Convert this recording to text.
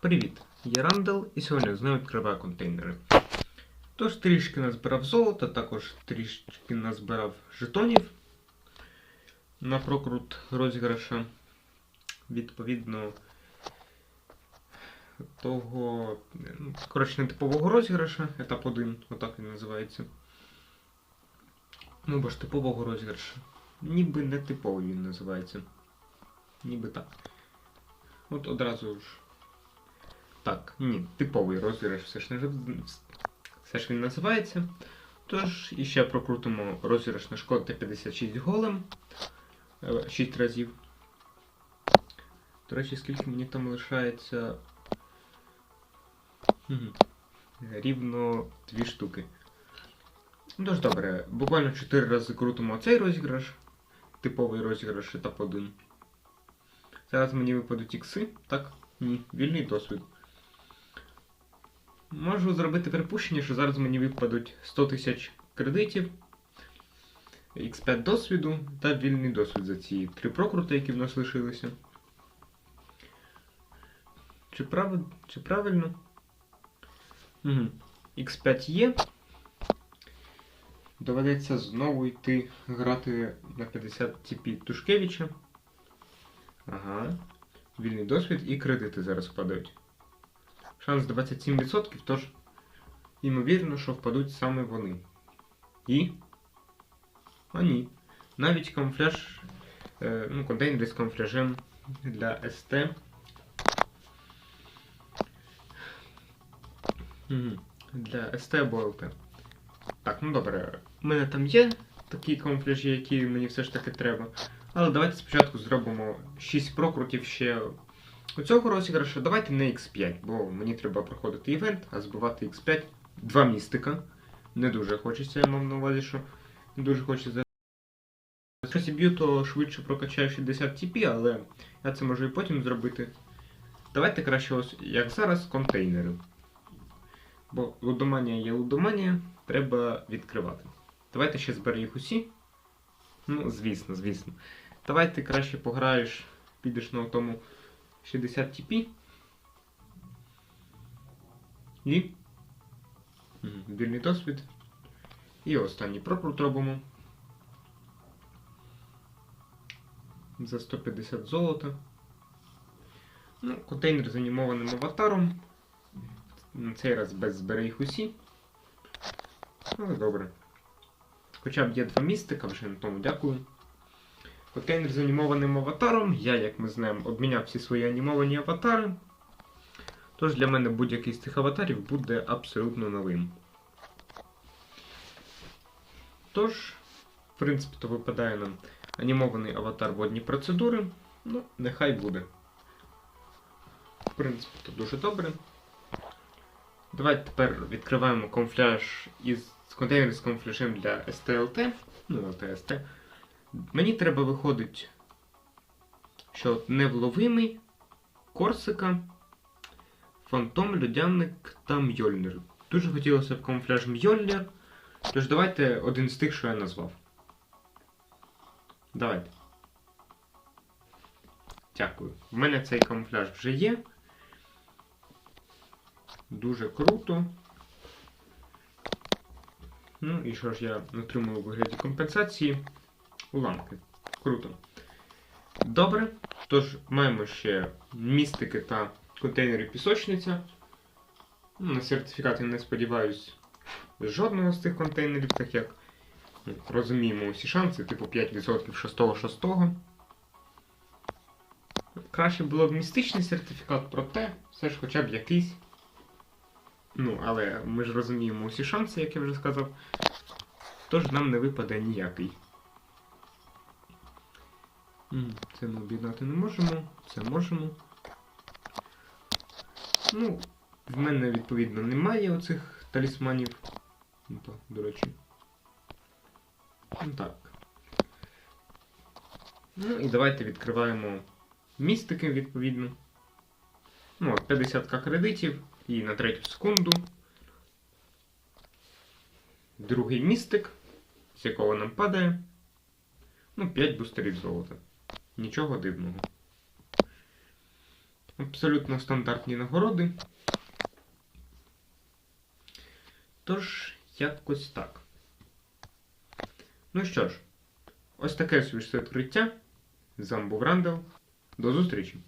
Привіт, я Рандall і сьогодні знову відкриваю контейнери. Тож трішки назбирав золота, також трішки назбирав жетонів на прокрут розіграша. Відповідно того, ну, коротше, нетипового розіграша, етап 1, отак він називається. Ну, бо ж типового розіграша. Ніби не типовий він називається. Ніби так. От одразу ж. Так, ні, типовий розіграш все ж не все ж він називається. Тож, іще прокрутимо розіграш на шкода 56 голем. 6 разів. До речі, скільки мені там лишається. Рівно 2 штуки. Ну тож добре, буквально 4 рази крутимо цей розіграш. Типовий розіграш етап 1. Зараз мені випадуть ікси. Так? Ні, вільний досвід. Можу зробити припущення, що зараз мені випадуть 100 тисяч кредитів, X5 досвіду та вільний досвід за ці три прокрути, які в нас лишилися. Чи, прав... Чи правильно? Угу. X5 є. Доведеться знову йти грати на 50 TP Тушкевича. Ага. Вільний досвід і кредити зараз впадають. Шанс 27%, тож, ймовірно, що впадуть саме вони. І. А ні. Навіть камуфляж. Е, ну, контейнери з камуфляжем для СТ. Для СТ або. Так, ну добре. У мене там є такі камуфляжі, які мені все ж таки треба. Але давайте спочатку зробимо 6 прокрутів ще у цього розіграшу. Давайте не X5, бо мені треба проходити івент, а збивати X5 два містика. Не дуже хочеться, я мав на увазі, що не дуже хочеться. Якщо зіб'ю, то швидше прокачаю 60 TP, але я це можу і потім зробити. Давайте краще ось, як зараз, контейнери. Бо лудоманія є лудоманія, треба відкривати. Давайте ще зберу їх усі. Ну, звісно, звісно. Давайте краще пограєш, підеш на тому 60 TP. І. Вільний досвід. І останній прокрут робимо. За 150 золота. Ну, контейнер з анімованим аватаром. На цей раз без збери їх усі. Але добре. Хоча б є два містика, вже на тому дякую. Контейнер з анімованим аватаром. Я, як ми знаємо, обміняв всі свої анімовані аватари. Тож для мене будь-який з цих аватарів буде абсолютно новим. Тож, в принципі, то випадає нам анімований аватар водні процедури. Ну, нехай буде. В принципі, то дуже добре. Давайте тепер відкриваємо камуфляж із контейнер з камуфляжем для STLT. Ну, LTST. Мені треба виходить, що невловимий, Корсика, Фантом, Людяник та Мьольнир. Дуже хотілося б камуфляж Мьольнир. Тож давайте один з тих, що я назвав. Давайте. Дякую. В мене цей камуфляж вже є. Дуже круто. Ну і що ж я отримую у вигляді компенсації? Уламки. Круто. Добре. Тож маємо ще містики та контейнери пісочниця. Ну, На сертифікати не сподіваюсь жодного з цих контейнерів, так як ну, розуміємо усі шанси, типу 5% 6-6. Краще було б містичний сертифікат, проте все ж хоча б якийсь. Ну, але ми ж розуміємо усі шанси, як я вже сказав. Тож нам не випаде ніякий. Це ми об'єднати не можемо, це можемо. Ну, в мене, відповідно, немає оцих талісманів. Ну, то, до речі. Ну так. Ну і давайте відкриваємо містики, відповідно. Ну, от, 50к кредитів і на третю секунду. Другий містик, з якого нам падає. Ну, 5 бустерів золота. Нічого дивного. Абсолютно стандартні нагороди. Тож, якось так. Ну що ж, ось таке свіже відкриття. З вами був Рандел. До зустрічі!